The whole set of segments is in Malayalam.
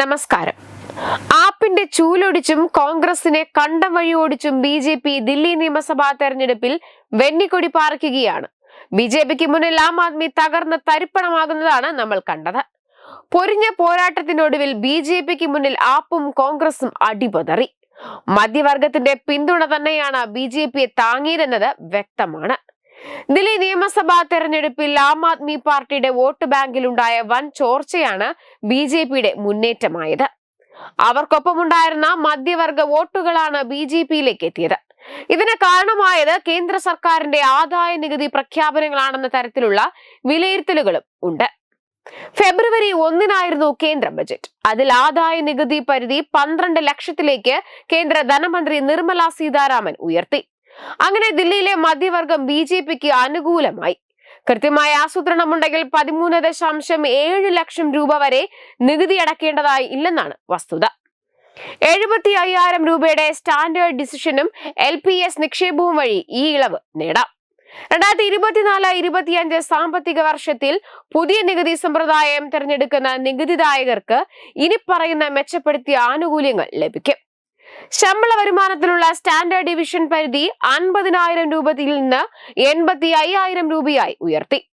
നമസ്കാരം. ആപ്പിന്റെ ചൂലൊടിച്ചും കോൺഗ്രസിനെ കണ്ടം വഴി ഓടിച്ചും ബി ജെ പി ദില്ലി നിയമസഭാ തെരഞ്ഞെടുപ്പിൽ വെന്നിക്കൊടി പാർക്കുകയാണ്. ബി ജെ പിക്ക് മുന്നിൽ ആം ആദ്മി തകർന്ന് തരിപ്പണമാകുന്നതാണ് നമ്മൾ കണ്ടത്. പൊരിഞ്ഞ പോരാട്ടത്തിനൊടുവിൽ ബി ജെ പിക്ക് മുന്നിൽ ആപ്പും കോൺഗ്രസും അടിപതറി. മധ്യവർഗത്തിന്റെ പിന്തുണ തന്നെയാണ് ബി ജെ പിയെ താങ്ങിയതെന്നത് വ്യക്തമാണ്. ദില്ലി നിയമസഭാ തെരഞ്ഞെടുപ്പിൽ ആം ആദ്മി പാർട്ടിയുടെ വോട്ട് ബാങ്കിലുണ്ടായ വൻ ചോർച്ചയാണ് ബി ജെ പിയുടെ മുന്നേറ്റമായത്. അവർക്കൊപ്പമുണ്ടായിരുന്ന മധ്യവർഗ വോട്ടുകളാണ് ബി ജെ പിയിലേക്ക് എത്തിയത്. ഇതിന് കാരണമായത് കേന്ദ്ര സർക്കാരിന്റെ ആദായ നികുതി പ്രഖ്യാപനങ്ങളാണെന്ന തരത്തിലുള്ള വിലയിരുത്തലുകളും ഉണ്ട്. ഫെബ്രുവരി ഒന്നിനായിരുന്നു കേന്ദ്ര ബജറ്റ്. അതിൽ ആദായ നികുതി പരിധി പന്ത്രണ്ട് ലക്ഷത്തിലേക്ക് കേന്ദ്ര ധനമന്ത്രി നിർമ്മല സീതാരാമൻ ഉയർത്തി. അങ്ങനെ ദില്ലിയിലെ മധ്യവർഗം ബി ജെ പിക്ക് അനുകൂലമായി. കൃത്യമായ ആസൂത്രണമുണ്ടെങ്കിൽ പതിമൂന്ന് ദശാംശം ഏഴ് ലക്ഷം രൂപ വരെ നികുതി അടക്കേണ്ടതായി ഇല്ലെന്നാണ് വസ്തുത. എഴുപത്തി അയ്യായിരം രൂപയുടെ സ്റ്റാൻഡേർഡ് ഡിസിഷനും എൽ പി എസ് നിക്ഷേപവും വഴി ഈ ഇളവ് നേടാം. രണ്ടായിരത്തി ഇരുപത്തിനാല് ഇരുപത്തിയഞ്ച് സാമ്പത്തിക വർഷത്തിൽ പുതിയ നികുതി സമ്പ്രദായം തിരഞ്ഞെടുക്കുന്ന നികുതിദായകർക്ക് ഇനി പറയുന്ന മെച്ചപ്പെടുത്തിയ ആനുകൂല്യങ്ങൾ ലഭിക്കും. ശമ്പള വരുമാനത്തിലുള്ള സ്റ്റാൻഡേർഡ് ഡിവിഷൻ പരിധി അൻപതിനായിരം രൂപയിൽ നിന്ന് എൺപത്തി അയ്യായിരം രൂപയായി ഉയർത്തി.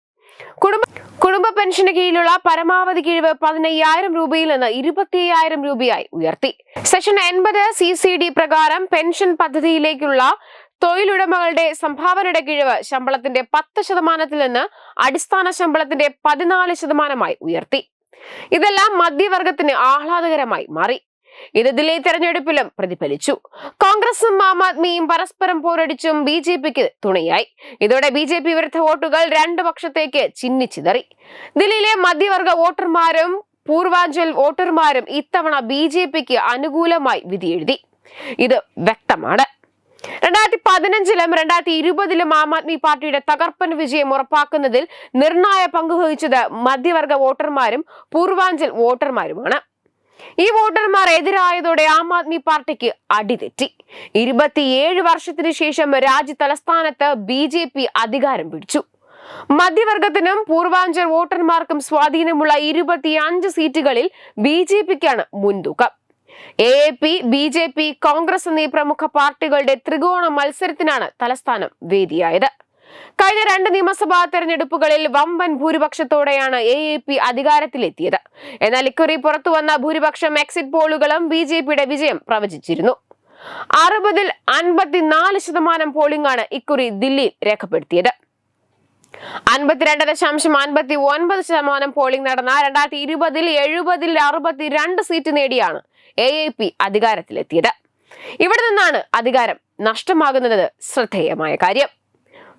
കുടുംബ കുടുംബ പെൻഷന് കീഴിലുള്ള പരമാവധി കിഴിവ് പതിനയ്യായിരം രൂപയിൽ നിന്ന് ഇരുപത്തി അയ്യായിരം രൂപയായി ഉയർത്തി. സെഷൻ എൺപത് സി സി ഡി പ്രകാരം പെൻഷൻ പദ്ധതിയിലേക്കുള്ള തൊഴിലുടമകളുടെ സംഭാവനയുടെ കിഴിവ് ശമ്പളത്തിന്റെ പത്ത് ശതമാനത്തിൽ നിന്ന് അടിസ്ഥാന ശമ്പളത്തിന്റെ പതിനാല് ശതമാനമായി ഉയർത്തി. ഇതെല്ലാം മധ്യവർഗത്തിന് ആഹ്ലാദകരമായി മാറി. ഇത് ദില്ലി തെരഞ്ഞെടുപ്പിലും പ്രതിഫലിച്ചു. കോൺഗ്രസും ആം ആദ്മിയും പരസ്പരം പോരടിച്ചും ബി ജെ പിക്ക് തുണയായി. ഇതോടെ ബി ജെ പി വിരുദ്ധ വോട്ടുകൾ രണ്ടു പക്ഷത്തേക്ക് ചിന്നിച്ചിതറി ദില്ലിയിലെ മധ്യവർഗ വോട്ടർമാരും പൂർവാഞ്ചൽ വോട്ടർമാരും ഇത്തവണ ബി ജെ പിക്ക് അനുകൂലമായി വിധിയെഴുതി ഇത് വ്യക്തമാണ്. രണ്ടായിരത്തി പതിനഞ്ചിലും രണ്ടായിരത്തി ഇരുപതിലും ആം ആദ്മി പാർട്ടിയുടെ തകർപ്പൻ വിജയം ഉറപ്പാക്കുന്നതിൽ നിർണായ പങ്കുവഹിച്ചത് മധ്യവർഗ വോട്ടർമാരും പൂർവാഞ്ചൽ വോട്ടർമാരുമാണ്. ഈ വോട്ടർമാർ എതിരായതോടെ ആം ആദ്മി പാർട്ടിക്ക് അടിതെറ്റി. ഇരുപത്തിയേഴ് വർഷത്തിന് ശേഷം രാജ്യ തലസ്ഥാനത്ത് ബി ജെ പി അധികാരം പിടിച്ചു. മധ്യവർഗത്തിനും പൂർവാഞ്ചൽ വോട്ടർമാർക്കും സ്വാധീനമുള്ള ഇരുപത്തിയഞ്ച് സീറ്റുകളിൽ ബി ജെ പിക്കാണ് മുൻതൂക്കം. A P B J P Congress എന്നീ പ്രമുഖ പാർട്ടികളുടെ ത്രികോണ മത്സരത്തിനാണ് തലസ്ഥാനം വേദിയായത്. കഴിഞ്ഞ രണ്ട് നിയമസഭാ തെരഞ്ഞെടുപ്പുകളിൽ വമ്പൻ ഭൂരിപക്ഷത്തോടെയാണ് എ എ പി അധികാരത്തിലെത്തിയത്. എന്നാൽ ഇക്കുറി പുറത്തുവന്ന ഭൂരിപക്ഷം എക്സിറ്റ് പോളുകളും ബി ജെ പിയുടെ വിജയം പ്രവചിച്ചിരുന്നു. അറുപതിൽ അൻപത്തിനാല് ശതമാനം പോളിംഗ് ആണ് ഇക്കുറി ദില്ലിയിൽ രേഖപ്പെടുത്തിയത്. അൻപത്തിരണ്ട് ദശാംശം അൻപത്തി ഒൻപത് ശതമാനം പോളിംഗ് നടന്ന രണ്ടായിരത്തി ഇരുപതിൽ എഴുപതിൽ അറുപത്തിരണ്ട് സീറ്റ് നേടിയാണ് എ എ പി അധികാരത്തിലെത്തിയത്. ഇവിടെ നിന്നാണ് അധികാരം നഷ്ടമാകുന്നത് ശ്രദ്ധേയമായ കാര്യം.